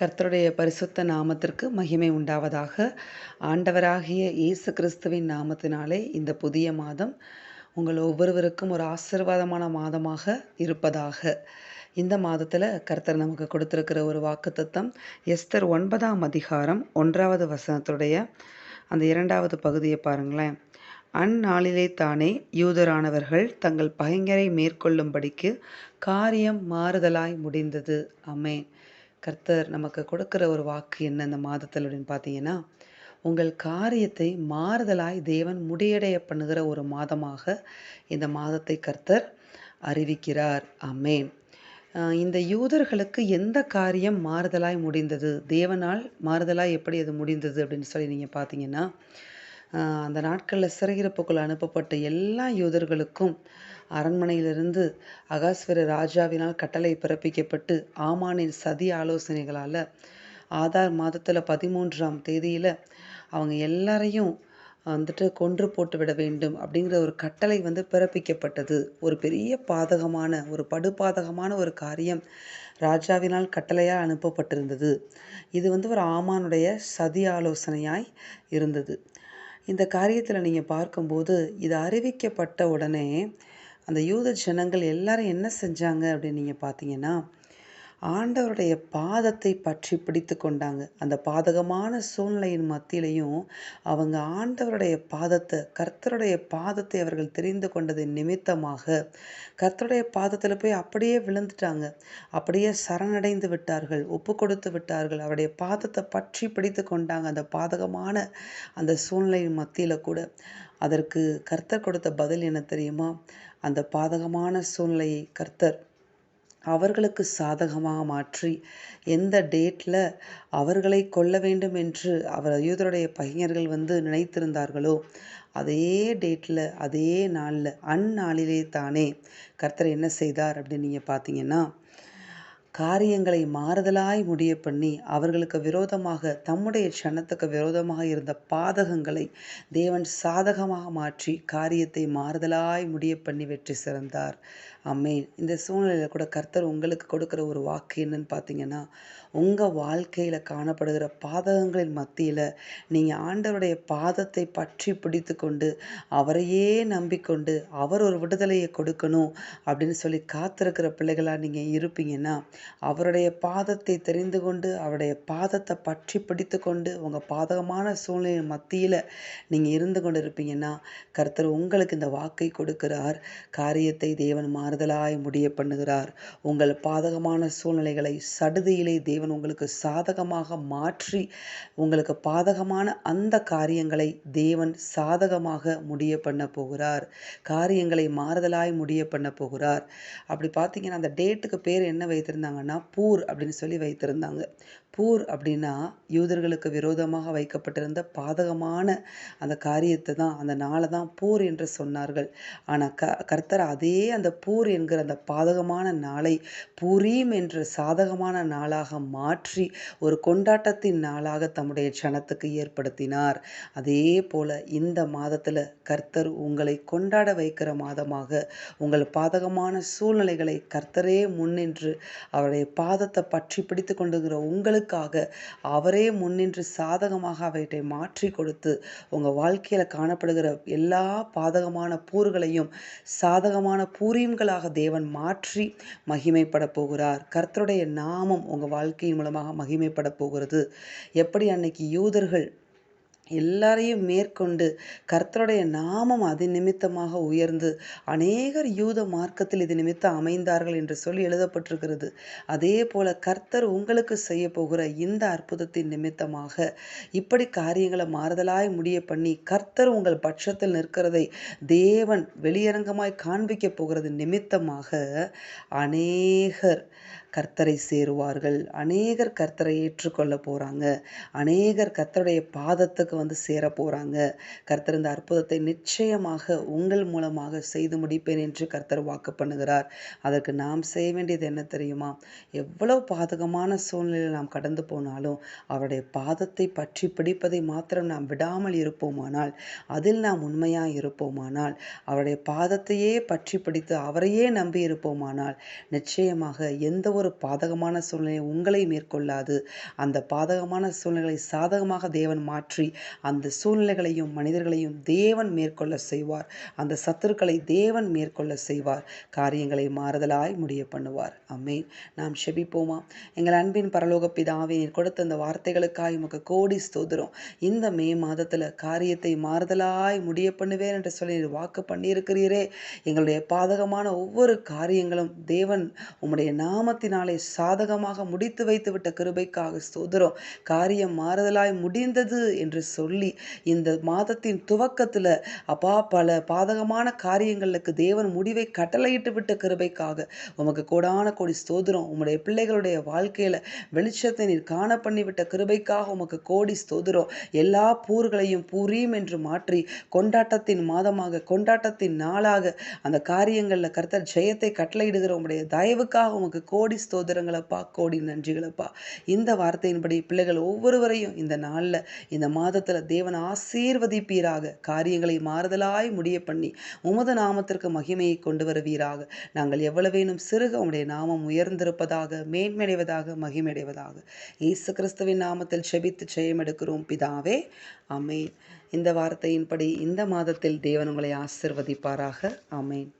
கர்த்தருடைய பரிசுத்த நாமத்திற்கு மகிமை உண்டாவதாக. ஆண்டவராகிய இயேசு கிறிஸ்துவின் நாமத்தினாலே இந்த புதிய மாதம் உங்கள் ஒவ்வொருவருக்கும் ஒரு ஆசீர்வாதமான மாதமாக இருப்பதாக. இந்த மாதத்தில் கர்த்தர் நமக்கு கொடுத்துருக்கிற ஒரு வாக்குத்தத்தம் எஸ்தர் ஒன்பதாம் அதிகாரம் ஒன்றாவது வசனத்துடைய அந்த இரண்டாவது பகுதியை பாருங்களேன். அந்நாளிலே தானே யூதரானவர்கள் தங்கள் பகைஞரை மேற்கொள்ளும்படிக்கு காரியம் மாறுதலாய் முடிந்தது. அமேன் கர்த்தர் நமக்கு கொடுக்குற ஒரு வாக்கு என்ன இந்த மாதத்தில் அப்படின்னு பார்த்தீங்கன்னா உங்கள் காரியத்தை மாறுதலாய் தேவன் முடியடைய பண்ணுகிற ஒரு மாதமாக இந்த மாதத்தை கர்த்தர் அறிவிக்கிறார். அமேன் இந்த யூதர்களுக்கு எந்த காரியம் மாறுதலாய் முடிந்தது? தேவனால் மாறுதலாய் எப்படி அது முடிந்தது அப்படின்னு சொல்லி நீங்கள் பார்த்தீங்கன்னா அந்த நாட்களில் சிறையிருப்புக்குள் அனுப்பப்பட்ட எல்லா யூதர்களுக்கும் அரண்மனையிலிருந்து அகாஸ்வர ராஜாவினால் கட்டளை பிறப்பிக்கப்பட்டு ஆமானின் சதி ஆலோசனைகளால் ஆதார் மாதத்தில் பதிமூன்றாம் தேதியில் அவங்க எல்லாரையும் வந்துட்டு கொன்று போட்டு விட வேண்டும் அப்படிங்கிற ஒரு கட்டளை வந்து பிறப்பிக்கப்பட்டது. ஒரு பெரிய பாதகமான ஒரு படுபாதகமான ஒரு காரியம் ராஜாவினால் கட்டளையாக அனுப்பப்பட்டிருந்தது. இது வந்து ஒரு ஆமானுடைய சதி ஆலோசனையாய் இருந்தது. இந்த காரியத்தில் நீங்கள் பார்க்கும்போது இது அறிவிக்கப்பட்ட உடனே அந்த யூத ஜனங்கள் எல்லாரும் என்ன செஞ்சாங்க அப்படின்னு நீங்கள் பார்த்தீங்கன்னா ஆண்டவருடைய பாதத்தை பற்றி பிடித்து கொண்டாங்க. அந்த பாதகமான சூழ்நிலையின் மத்தியிலையும் அவங்க ஆண்டவருடைய பாதத்தை கர்த்தருடைய பாதத்தை அவர்கள் தெரிந்து கொண்டதின் நிமித்தமாக கர்த்தருடைய பாதத்தில் போய் அப்படியே விழுந்துட்டாங்க. அப்படியே சரணடைந்து விட்டார்கள் ஒப்பு கொடுத்து விட்டார்கள். அவருடைய பாதத்தை பற்றி பிடித்து கொண்டாங்க. அந்த பாதகமான அந்த சூழ்நிலையின் மத்தியில் கூட அதற்கு கர்த்தர் கொடுத்த பதில் என்ன தெரியுமா? அந்த பாதகமான சூழ்நிலையை கர்த்தர் அவர்களுக்கு சாதகமாக மாற்றி எந்த டேட்டில் அவர்களை கொல்ல வேண்டும் என்று அவர் யூதருடைய பையர்கள் வந்து நினைத்திருந்தார்களோ அதே டேட்டில் அதே நாளில் அந்நாளிலே தானே கர்த்தர் என்ன செய்தார் அப்படின்னு நீங்கள் பார்த்தீங்கன்னா காரியங்களை மாறுதலாய் முடிய பண்ணி அவர்களுக்கு விரோதமாக தம்முடைய க்ஷணத்துக்கு விரோதமாக இருந்த பாதகங்களை தேவன் சாதகமாக மாற்றி காரியத்தை மாறுதலாய் முடிய பண்ணி வெற்றி சிறந்தார். அம்மேன் இந்த சூழ்நிலையில் கூட கர்த்தர் உங்களுக்கு கொடுக்குற ஒரு வாக்கு என்னன்னு பார்த்தீங்கன்னா உங்கள் வாழ்க்கையில் காணப்படுகிற பாதகங்களின் மத்தியில் நீங்கள் ஆண்டவருடைய பாதத்தை பற்றி பிடித்து கொண்டு அவரையே நம்பிக்கொண்டு அவர் ஒரு விடுதலையை கொடுக்கணும் அப்படின்னு சொல்லி காத்திருக்கிற பிள்ளைகளாக நீங்கள் இருப்பீங்கன்னா அவருடைய பாதத்தை தெரிந்து கொண்டு அவருடைய பாதத்தை பற்றி பிடித்து கொண்டு உங்கள் பாதகமான சூழ்நிலை மத்தியில் நீங்கள் இருந்து கொண்டு இருப்பீங்கன்னா கர்த்தர் உங்களுக்கு இந்த வாக்கை கொடுக்கிறார். காரியத்தை தேவன் மாறுதலாய் முடிய பண்ணுகிறார். உங்கள் பாதகமான சூழ்நிலைகளை சடுதியிலே தேவன் உங்களுக்கு சாதகமாக மாற்றி உங்களுக்கு பாதகமான அந்த காரியங்களை தேவன் சாதகமாக முடிய பண்ண போகிறார். காரியங்களை மாறுதலாய் முடிய பண்ண போகிறார். அப்படி பார்த்தீங்கன்னா அந்த டேட்டுக்கு பேர் என்ன வைத்திருந்தாங்கன்னா பூர் அப்படின்னு சொல்லி வைத்திருந்தாங்க. பூர் அப்படின்னா யூதர்களுக்கு விரோதமாக வைக்கப்பட்டிருந்த பாதகமான அந்த காரியத்தை தான் அந்த நாளை தான் பூர் என்று சொன்னார்கள். ஆனால் க கர்த்தர் அதே அந்த பூர் என்கிற அந்த பாதகமான நாளை பூரீம் என்ற சாதகமான நாளாக மாற்றி ஒரு கொண்டாட்டத்தின் நாளாக தம்முடைய ஜனத்துக்கு ஏற்படுத்தினார். அதே போல இந்த மாதத்தில் கர்த்தர் உங்களை கொண்டாட வைக்கிற மாதமாக உங்கள் பாதகமான சூழ்நிலைகளை கர்த்தரே முன்னின்று அவருடைய பாதத்தை பற்றி பிடித்து கொண்டுகிற உங்களுக்கு உங்களுக்காக அவரே முன்னின்று சாதகமாக அவற்றை மாற்றி கொடுத்து உங்கள் வாழ்க்கையில் காணப்படுகிற எல்லா பாதகமான பூர்களையும் சாதகமான பூரியங்களாக தேவன் மாற்றி மகிமைப்பட போகிறார். கர்த்தருடைய நாமம் உங்கள் வாழ்க்கையின் மூலமாக மகிமைப்பட போகிறது. எப்படி அன்னைக்கு யூதர்கள் எல்லாரையும் மேற்கொண்டு கர்த்தருடைய நாமம் அது நிமித்தமாக உயர்ந்து அநேகர் யூத மார்க்கத்தில் இது நிமித்தம் அமைந்தார்கள் என்று சொல்லி எழுதப்பட்டிருக்கிறது. அதே போல கர்த்தர் உங்களுக்கு செய்ய போகிற இந்த அற்புதத்தின் நிமித்தமாக இப்படி காரியங்களை மாறுதலாய் முடிய பண்ணி கர்த்தர் உங்கள் பட்சத்தில் நிற்கிறதை தேவன் வெளியரங்கமாய் காண்பிக்க போகிறது நிமித்தமாக அநேகர் கர்த்தரை சேருவார்கள். அநேகர் கர்த்தரை ஏற்றுக்கொள்ள போகிறாங்க அநேகர் கர்த்தருடைய பாதத்துக்கு வந்து சேர போகிறாங்க கர்த்தர் இந்த அற்புதத்தை நிச்சயமாக உங்கள் மூலமாக செய்து முடிப்பேன் என்று கர்த்தர் வாக்கு பண்ணுகிறார். அதற்கு நாம் செய்ய வேண்டியது என்ன தெரியுமா? எவ்வளவு பாதகமான சூழ்நிலையில் நாம் கடந்து போனாலும் அவருடைய பாதத்தை பற்றி பிடிப்பதை மாத்திரம் நாம் விடாமல் இருப்போமானால் அதில் நாம் உண்மையாக இருப்போமானால் அவருடைய பாதத்தையே பற்றி பிடித்து அவரையே நம்பி இருப்போமானால் நிச்சயமாக எந்த ஒரு ஒரு பாதகமான சூழ்நிலை உங்களை மேற்கொள்ளாது. அந்த பாதகமான சூழ்நிலைகளை சாதகமாக தேவன் மாற்றி அந்த சூழ்நிலைகளையும் மனிதர்களையும் தேவன் மேற்கொள்ள செய்வார். அந்த சத்துருக்களை தேவன் மேற்கொள்ள செய்வார். காரியங்களை மாறுதலாய் முடிய பண்ணுவார். அம்மேன் நாம் செபிப்போமா? எங்கள் அன்பின் பரலோக பிதாவே நீர் கொடுத்த அந்த வார்த்தைகளுக்காய் உமக்கு கோடி ஸ்தோதிரம் இந்த மே மாதத்தில் காரியத்தை மாறுதலாய் முடிய பண்ணுவேன் என்று சொல்லி நீர் வாக்கு பண்ணியிருக்கிறீரே. எங்களுடைய பாதகமான ஒவ்வொரு காரியங்களும் தேவன் உம்முடைய நாளை சாதகமாக முடித்து வைத்து விட்ட கிருபைக்காக சோதரம் காரியம் மாறுதலாய் முடிந்தது என்று சொல்லி இந்த மாதத்தின் துவக்கத்தில் அப்பா பல பாதகமான காரியங்களுக்கு தேவன் முடிவை கட்டளையிட்டு விட்ட கிருபைக்காக உமக்கு கோடான கோடி ஸ்தோதிரம் உம்முடைய பிள்ளைகளுடைய வாழ்க்கையில வெளிச்சத்தை நீர் காண பண்ணிவிட்ட கிருபைக்காக உமக்கு கோடி ஸ்தோதிரம் எல்லா பூர்களையும் பூரீம் என்று மாற்றி கொண்டாட்டத்தின் மாதமாக கொண்டாட்டத்தின் நாளாக அந்த காரியங்களில் கர்த்தர் ஜெயத்தை கட்டளையிடுகிற உம்முடைய தயவுக்காக உமக்கு கோடி ஸ்தோத்திரங்களப்பா கோடி நன்றிகளப்பா. இந்த வார்த்தையின்படி பிள்ளைகள் ஒவ்வொருவரையும் இந்த நாளில் இந்த மாதத்தில் தேவன் ஆசீர்வதிப்பீராக. காரியங்களை மாறுதலாய் முடிய பண்ணி உமது நாமத்திற்கு மகிமையை கொண்டு வருவீராக. நாங்கள் எவ்வளவேனும் சிறுக உடைய நாமம் உயர்ந்திருப்பதாக மேன்மடைவதாக மகிமடைவதாக இயேசு கிறிஸ்துவின் நாமத்தில் செபித்து செயமெடுக்கிறோம் பிதாவே அமேன் இந்த வார்த்தையின்படி இந்த மாதத்தில் தேவன் உங்களை ஆசிர்வதிப்பாராக. அமேன்